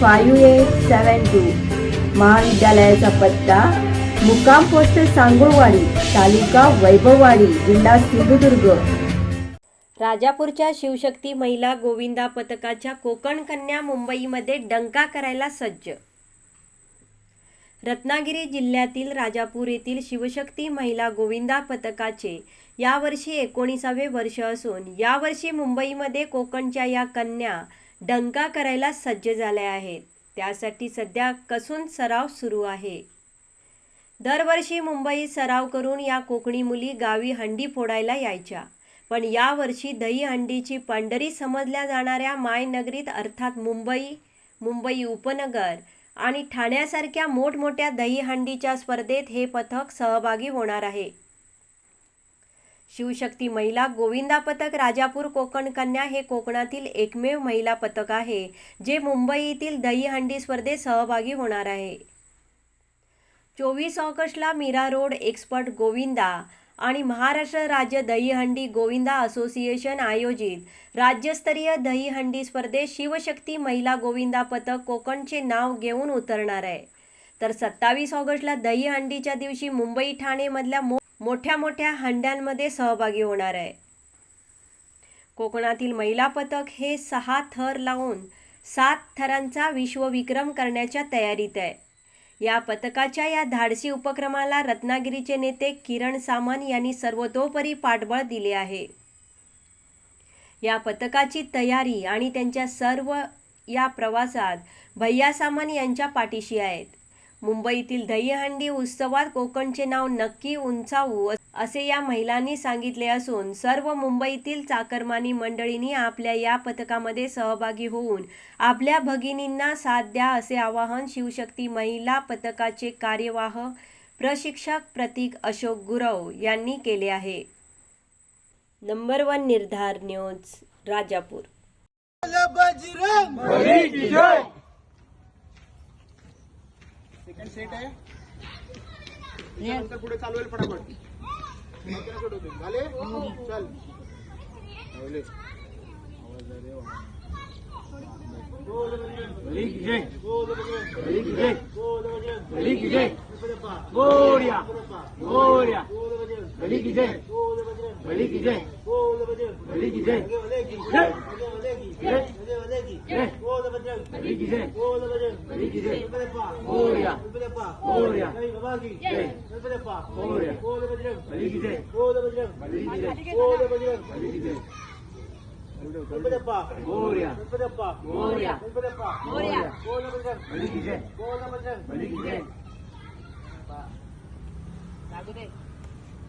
five eight seven two. महाविद्यालयाचा पत्ता मुक्काम पोस्ट सांगुळवाडी तालुका वैभववाडी जिल्हा सिंधुदुर्ग. राजापूरच्या शिवशक्ती महिला गोविंदा पथकाच्या कोकण कन्या मुंबईमध्ये डंका करायला सज्ज. रत्नागिरी जिल्ह्यातील राजापूर येथील शिवशक्ती महिला गोविंदा पथकाचे यावर्षी एकोणीसावे वर्ष असून यावर्षी मुंबईमध्ये कोकणच्या या कन्या डंका करायला सज्ज झाल्या आहेत. त्यासाठी सध्या कसून सराव सुरू आहे. दरवर्षी मुंबईत सराव करून या कोकणी मुली गावी हंडी फोडायला यायच्या. पण यावर्षी दहीहंडीची पंढरी समजल्या जाणाऱ्या मायनगरीत अर्थात मुंबई मुंबई उपनगर आणि ठाण्यासारख्या मोठमोठ्या दहीहंडीच्या स्पर्धेत हे पथक सहभागी होणार आहे. शिवशक्ती महिला गोविंदा पथक राजापूर कोकण कन्या हे कोकणातील एकमेव महिला पथक आहे जे मुंबईतील दहीहंडी स्पर्धेत सहभागी होणार आहे. चोवीस ऑगस्टला मीरा रोड एक्सपर्ट गोविंदा आणि महाराष्ट्र राज्य दहीहंडी गोविंदा असोसिएशन आयोजित राज्यस्तरीय दहीहंडी स्पर्धेत शिवशक्ती महिला गोविंदा पथक कोकणचे नाव घेऊन उतरणार आहे. तर सत्तावीस ऑगस्टला दहीहंडीच्या दिवशी मुंबई ठाणेमधल्या मो मोठ्या मोठ्या हंड्यांमध्ये सहभागी होणार आहे. कोकणातील महिला पथक हे सहा थर लावून सात थरांचा विश्वविक्रम करण्याच्या तयारीत आहे. या पथकाच्या या धाडसी उपक्रमाला रत्नागिरीचे नेते किरण सामंत यांनी सर्वतोपरी पाठबळ दिले आहे. या पथकाची तयारी आणि त्यांच्या सर्व या प्रवासात भैया सामंत यांच्या पाठीशी आहेत. मुंबईतील दहीहंडी उत्सवात कोकणचे नाव नक्की उंचावू असे या महिलांनी सांगितले असून सर्व मुंबईतील चाकरमानी मंडळींनी आपल्या या पथकामध्ये सहभागी होऊन आपल्या भगिनींना साथ द्या असे आवाहन शिवशक्ती महिला पथकाचे कार्यवाह प्रशिक्षक प्रतीक अशोक गुरव यांनी केले आहे. Number one Nirdhar news Rajapur. Set आहे नंतर पुढे चालू होईल फटाफट झाले चल गोरिया गोरिया भली की जय भली की जय भली की जय भली की जय Good Balik, Ijen.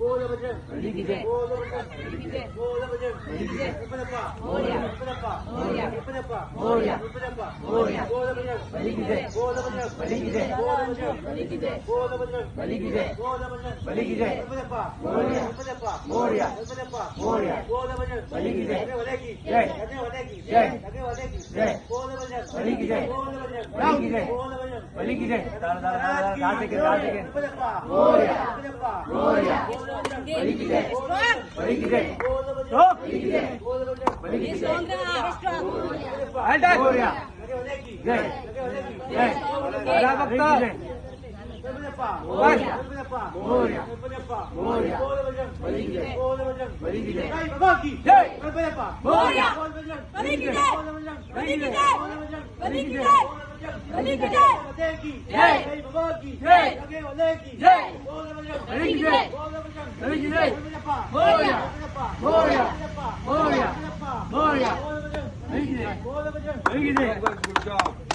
போல வஜன் வெடிக்குதே போல வஜன் வெடிக்குதே போல வஜன் வெடிக்குதே விபரப்பா ஓடியா விபரப்பா ஓடியா விபரப்பா ஓடியா விபரப்பா ஓடியா போல வஜன் வெடிக்குதே போல வஜன் வெடிக்குதே போல வஜன் வெடிக்குதே போல வஜன் வெடிக்குதே போல வஜன் வெடிக்குதே விபரப்பா ஓடியா விபரப்பா ஓடியா விபரப்பா ஓடியா போல வஜன் வெடிக்குதே வடகி ஜெய் வடகி ஜெய் வடகி ஜெய் போல வஜன் வெடிக்குதே போல வஜன் வெடிக்குதே போல வஜன் की जय इकडे पहा. गोर्या इकडे पहा. गोर्या इकडे पहा. गोर्या बोल बजरंग. बली की जय आगे वाले की. जय. आगे वाले की. जय. आगे वाले की. जय. बोल बजरंग. बली की जय बोल बजरंग. बली की जय बोल बजरंग. बली की जय दादा दादा दादा दहा सेकंड दहा सेकंड इकडे पहा. गोर्या इकडे पहा. गोर्या बोल बजरंग. बली की जय बोल बजरंग. बली की जय बोल बजरंग. अटॅक मोर्या जय जय दादा फक्त मोर्या मोर्या मोर्या बली की जय जय मोर्या बली की जय बली की जय बली की